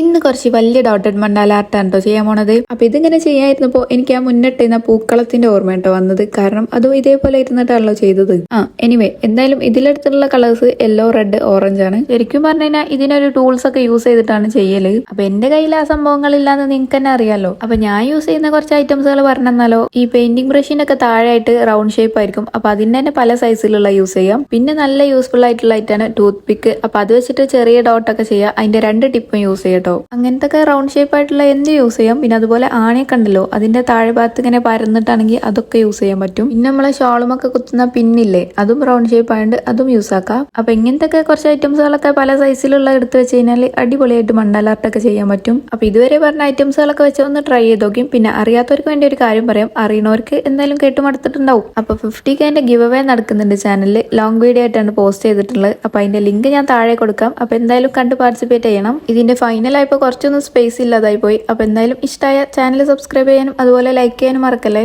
ഇന്ന് കുറച്ച് വലിയ ഡോട്ടഡ് മണ്ടാല ആർട്ടാണ് കേട്ടോ ചെയ്യാൻ പോണത്. അപ്പൊ ഇതിങ്ങനെ ചെയ്യാതിരുന്നപ്പോ എനിക്ക് ആ മുന്നിട്ടിരുന്ന പൂക്കളത്തിന്റെ ഓർമ്മ കേട്ടോ വന്നത്. കാരണം അതും ഇതേപോലെ ഇരുന്നിട്ടാണല്ലോ ചെയ്തത്. ആ എനിവേ എന്തായാലും ഇതിലെടുത്തുള്ള കളേഴ്സ് യെല്ലോ റെഡ് ഓറഞ്ച് ആണ്. ശരിക്കും പറഞ്ഞു കഴിഞ്ഞാൽ ഇതിനൊരു ടൂൾസ് ഒക്കെ യൂസ് ചെയ്തിട്ടാണ് ചെയ്യൽ. അപ്പൊ എന്റെ കയ്യിൽ ആ സംഭവങ്ങളില്ലാന്ന് നിങ്ങൾക്ക് തന്നെ അറിയാലോ. അപ്പൊ ഞാൻ യൂസ് ചെയ്യുന്ന കുറച്ച് ഐറ്റംസുകൾ പറഞ്ഞെന്നാലോ ഈ പെയിന്റിംഗ് ബ്രഷിന്റെ ഒക്കെ താഴെയായിട്ട് റൗണ്ട് ഷേപ്പ് ആയിരിക്കും. അപ്പൊ അതിന്റെ തന്നെ പല സൈസിലുള്ള യൂസ് ചെയ്യാം. പിന്നെ നല്ല യൂസ്ഫുൾ ആയിട്ടുള്ള ഐറ്റാണ് ടൂത്ത് പിക്ക് അപ്പൊ അത് വെച്ചിട്ട് ചെറിയ ഡോട്ടൊക്കെ ചെയ്യാം. അതിന്റെ രണ്ട് ടിപ്പും യൂസ് ചെയ്യാം കേട്ടോ അങ്ങനത്തെ റൗണ്ട് ഷേപ്പ് ആയിട്ടുള്ള എന്ത് യൂസ് ചെയ്യാം? പിന്നെ അതുപോലെ ആണയൊക്കെ ഉണ്ടല്ലോ അതിന്റെ താഴെ ഭാഗത്ത് ഇങ്ങനെ പരന്നിട്ടാണെങ്കിൽ അതൊക്കെ യൂസ് ചെയ്യാൻ പറ്റും. പിന്നെ നമ്മളെ ഷോളുമൊക്കെ കുത്തുന്ന പിന്നില്ലേ അതും റൗണ്ട് ഷേപ്പ് ആയതുകൊണ്ട് അതും യൂസ് ആക്കാം. അപ്പൊ ഇങ്ങനത്തെ കുറച്ച് ഐറ്റംസുകളൊക്കെ പല സൈസിലുള്ള എടുത്ത് വെച്ച് കഴിഞ്ഞാൽ അടിപൊളിയായിട്ട് മണ്ടാല ആർട്ടൊക്കെ ചെയ്യാൻ പറ്റും. അപ്പൊ ഇതുവരെ പറഞ്ഞ ഐറ്റംസുകളൊക്കെ വെച്ച് ഒന്ന് ട്രൈ ചെയ്ത് നോക്കും പിന്നെ അറിയാത്തവർക്ക് വേണ്ടി ഒരു കാര്യം പറയാം. അറിയണവർക്ക് എന്തായാലും കേട്ടുമടുത്തിട്ടുണ്ടാവും അപ്പൊ ഫിഫ്റ്റി കെന്റെ ഗിവ് അവേ നടക്കുന്നുണ്ട് ചാനലിൽ ലോങ് വീഡിയോ ആയിട്ടാണ് പോസ്റ്റ് ചെയ്തിട്ടുള്ളത്. അപ്പൊ അതിന്റെ ലിങ്ക് ഞാൻ താഴെ കൊടുക്കാം. അപ്പൊ എന്തായാലും കണ്ട് പാർട്ടിസിപ്പേറ്റ് ചെയ്യണം. ഇതിന്റെ ഫൈനൽ ആയപ്പോൾ കുറച്ചൊന്നും സ്പേസ് ഇല്ലാതായി പോയി. അപ്പോൾ എന്തായാലും ഇഷ്ടമായ ചാനൽ സബ്സ്ക്രൈബ് ചെയ്യാനും അതുപോലെ ലൈക്ക് ചെയ്യാനും മറക്കല്ലേ?